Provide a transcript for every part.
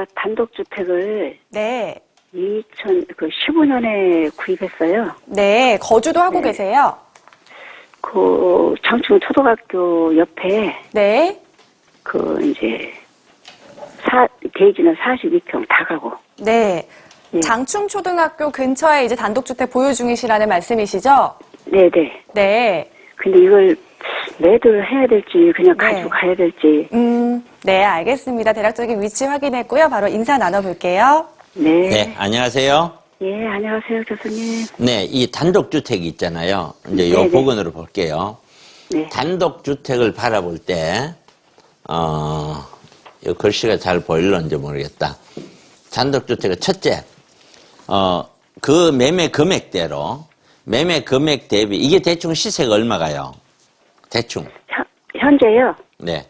제가 단독주택을 네. 2000, 그 15년에 구입했어요. 네. 거주도 하고 네. 계세요? 그 장충 초등학교 옆에 네. 그 이제 사, 대지는 42평 다 가고. 네. 예. 장충초등학교 근처에 이제 단독주택 보유 중이시라는 말씀이시죠? 네 네. 네. 근데 이걸 매도를 해야 될지 그냥 네. 가지고 가야 될지. 음, 네, 알겠습니다. 대략적인 위치 확인했고요. 바로 인사 나눠볼게요. 네. 네, 안녕하세요. 예, 안녕하세요, 교수님. 네, 이 단독주택이 있잖아요. 이제 요 네네. 부분으로 볼게요. 네. 단독주택을 바라볼 때, 어, 이 글씨가 잘 보일런지 모르겠다. 단독주택의 첫째, 어, 그 매매 금액대로, 매매 금액 대비, 이게 대충 시세가 얼마가요? 대충. 현, 현재요. 네.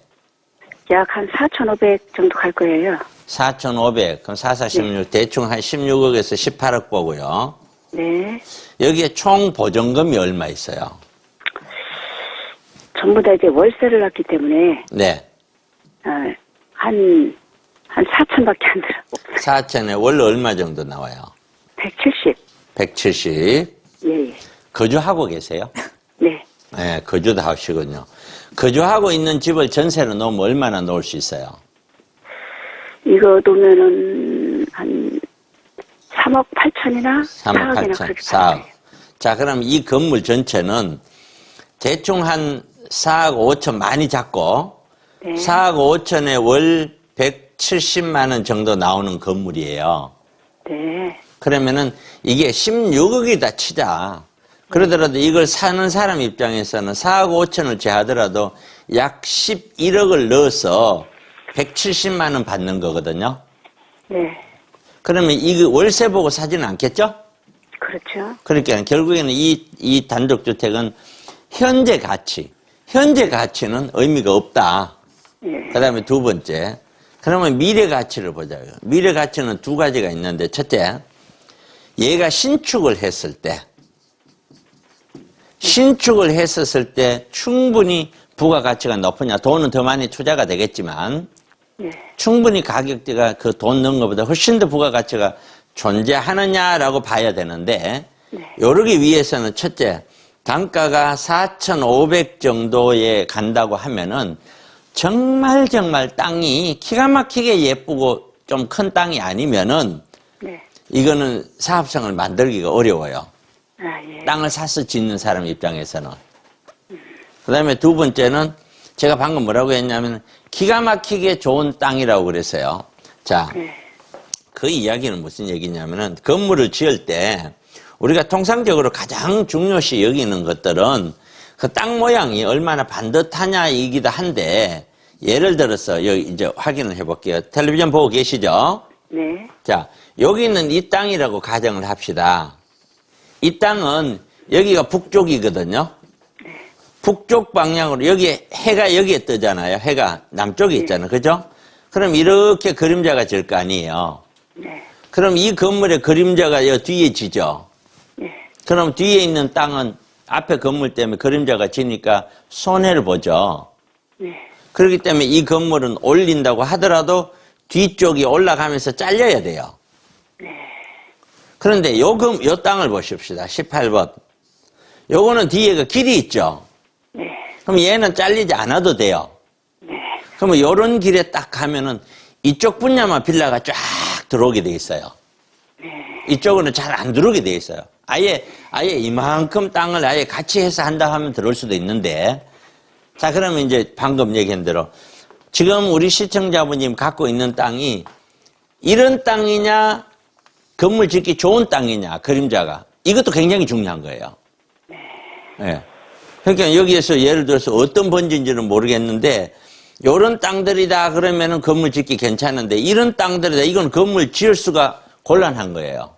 약 한 4,500 정도 갈 거예요. 4,500, 그럼 4, 4, 16, 대충 한 16억에서 18억 보고요. 네. 여기에 총 보증금이 얼마 있어요? 전부 다 이제 월세를 났기 때문에, 네. 어, 한, 한 4천밖에 안 들어. 4천에 원래 얼마 정도 나와요? 170. 170. 예, 예. 거주하고 계세요? 네. 네, 거주도 하시군요. 거주하고 있는 집을 전세로 놓으면 얼마나 놓을 수 있어요? 이거 놓으면은 한 3억 8천이나 3억 4억이나 8천, 그렇게 4억. 받아요. 자, 그럼 이 건물 전체는 대충 한 4억 5천 많이 잡고 네. 4억 5천에 월 170만 원 정도 나오는 건물이에요. 네. 그러면은 이게 16억이다 치자. 그러더라도 이걸 사는 사람 입장에서는 4억 5천을 제하더라도 약 11억을 넣어서 170만 원 받는 거거든요. 네. 그러면 이거 월세 보고 사지는 않겠죠? 그렇죠. 그러니까 결국에는 이, 이 단독주택은 현재 가치, 현재 가치는 의미가 없다. 예. 그 다음에 두 번째, 그러면 미래 가치를 보자고요. 미래 가치는 두 가지가 있는데, 첫째, 얘가 신축을 했을 때, 신축을 했었을 때 충분히 부가가치가 높으냐, 돈은 더 많이 투자가 되겠지만, 네. 충분히 가격대가 그 돈 넣은 것보다 훨씬 더 부가가치가 존재하느냐라고 봐야 되는데, 네. 요러기 위해서는 첫째, 단가가 4,500 정도에 간다고 하면은 정말 정말 땅이 기가 막히게 예쁘고 좀 큰 땅이 아니면은 네. 이거는 사업성을 만들기가 어려워요. 아, 예. 땅을 사서 짓는 사람 입장에서는. 그 다음에 두 번째는 제가 방금 뭐라고 했냐면 기가 막히게 좋은 땅이라고 그랬어요. 자, 네. 그 이야기는 무슨 얘기냐면은 건물을 지을 때 우리가 통상적으로 가장 중요시 여기는 것들은 그 땅 모양이 얼마나 반듯하냐이기도 한데 예를 들어서 여기 이제 확인을 해볼게요. 텔레비전 보고 계시죠? 네. 자, 여기는 이 땅이라고 가정을 합시다. 이 땅은 여기가 북쪽이거든요. 북쪽 방향으로 여기 해가 여기에 뜨잖아요. 해가 남쪽에 있잖아요. 그죠? 그럼 이렇게 그림자가 질 거 아니에요. 네. 그럼 이 건물의 그림자가 여 뒤에 지죠. 네. 그럼 뒤에 있는 땅은 앞에 건물 때문에 그림자가 지니까 손해를 보죠. 네. 그렇기 때문에 이 건물은 올린다고 하더라도 뒤쪽이 올라가면서 잘려야 돼요. 그런데 요, 금, 요 땅을 보십시다. 18번. 요거는 뒤에가 길이 있죠. 네. 그럼 얘는 잘리지 않아도 돼요. 그러면 요런 길에 딱 가면은 이쪽 분야만 빌라가 쫙 들어오게 돼 있어요. 이쪽으로는 잘안 들어오게 돼 있어요. 아예, 아예 이만큼 땅을 아예 같이 해서 한다 하면 들어올 수도 있는데. 자, 그러면 이제 방금 얘기한 대로 지금 우리 시청자분님 갖고 있는 땅이 이런 땅이냐, 건물 짓기 좋은 땅이냐, 그림자가. 이것도 굉장히 중요한 거예요. 예. 그러니까 여기에서 예를 들어서 어떤 번지인지는 모르겠는데 요런 땅들이다 그러면은 건물 짓기 괜찮은데 이런 땅들이다 이건 건물 지을 수가 곤란한 거예요.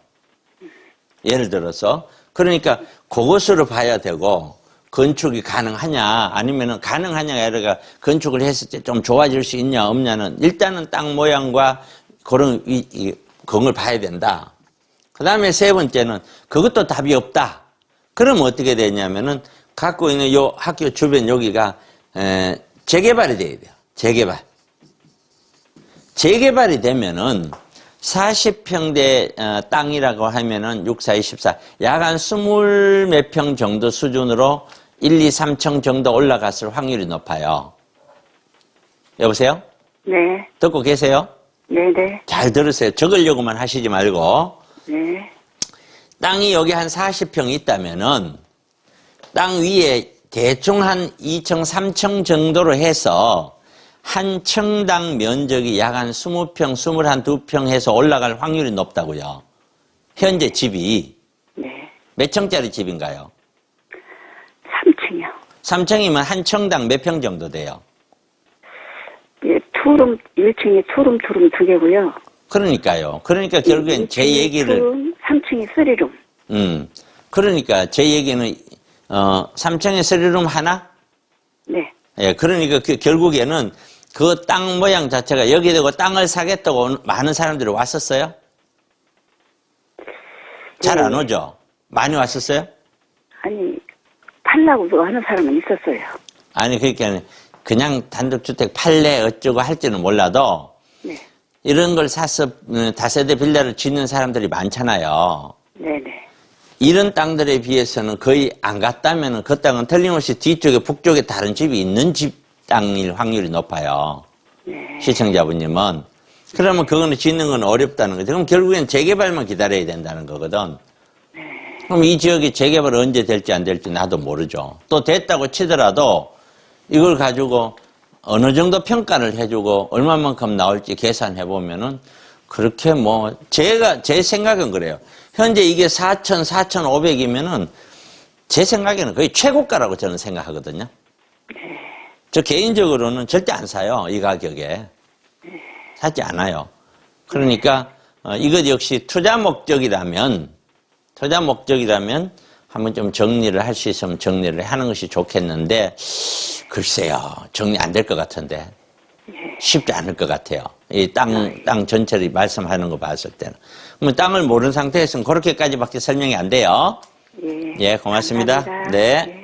예를 들어서 그러니까 그것으로 봐야 되고 건축이 가능하냐 아니면은 가능하냐가 아니라 건축을 했을 때 좀 좋아질 수 있냐 없냐는 일단은 땅 모양과 그런 이, 이 건을 봐야 된다. 그 다음에 세 번째는 그것도 답이 없다. 그러면 어떻게 되냐면은 갖고 있는 요 학교 주변 여기가 에, 재개발이 돼야 돼요. 재개발. 재개발이 되면은 40평대 어, 땅이라고 하면은 6, 4, 24, 약한 20 몇 평 정도 수준으로 1, 2, 3층 정도 올라갔을 확률이 높아요. 여보세요? 네. 듣고 계세요? 네네. 잘 들으세요. 적으려고만 하시지 말고. 네. 땅이 여기 한 40평 있다면은 땅 위에 대충 한 2층, 3층 정도로 해서 한 층당 면적이 약 한 20평, 21, 2평 해서 올라갈 확률이 높다고요. 현재 집이 네. 몇 층짜리 집인가요? 3층이요. 3층이면 한 층당 몇 평 정도 돼요? 예, 투룸, 1층에 투룸, 투룸 두 개고요. 그러니까요. 그러니까 결국엔 제 2층에 얘기를 투룸, 3층에 쓰리룸. 음. 그러니까 제 얘기는 어 3층에 쓰리룸 하나? 네. 예, 그러니까 그 결국에는 그 땅 모양 자체가 여기 되고 땅을 사겠다고 많은 사람들이 왔었어요? 잘안 네. 오죠? 많이 왔었어요? 아니, 팔라고 하는 사람은 있었어요. 아니, 그러니까 그냥 단독주택 팔래 어쩌고 할지는 몰라도 네. 이런 걸 사서 음, 다세대 빌라를 짓는 사람들이 많잖아요. 네네. 이런 땅들에 비해서는 거의 안 갔다면 그 땅은 틀림없이 뒤쪽에 북쪽에 다른 집이 있는 집 땅일 확률이 높아요. 네. 시청자분님은. 그러면 그거는 짓는 건 어렵다는 거죠. 그럼 결국엔 재개발만 기다려야 된다는 거거든. 그럼 이 지역이 재개발 언제 될지 안 될지 나도 모르죠. 또 됐다고 치더라도 이걸 가지고 어느 정도 평가를 해주고 얼마만큼 나올지 계산해 보면은 그렇게 뭐 제가 제 생각은 그래요. 현재 이게 4천 4,500이면은 제 생각에는 거의 최고가라고 저는 생각하거든요. 저 개인적으로는 절대 안 사요 이 가격에 사지 않아요. 그러니까 어, 이것 역시 투자 목적이라면 투자 목적이라면 한번 좀 정리를 할 수 있으면 정리를 하는 것이 좋겠는데 글쎄요 정리 안 될 것 같은데 쉽지 않을 것 같아요. 이 땅 땅 전체를 말씀하는 거 봤을 때는 그러면 땅을 모르는 상태에서는 그렇게까지밖에 설명이 안 돼요. 예. 예, 고맙습니다. 감사합니다. 네. 예.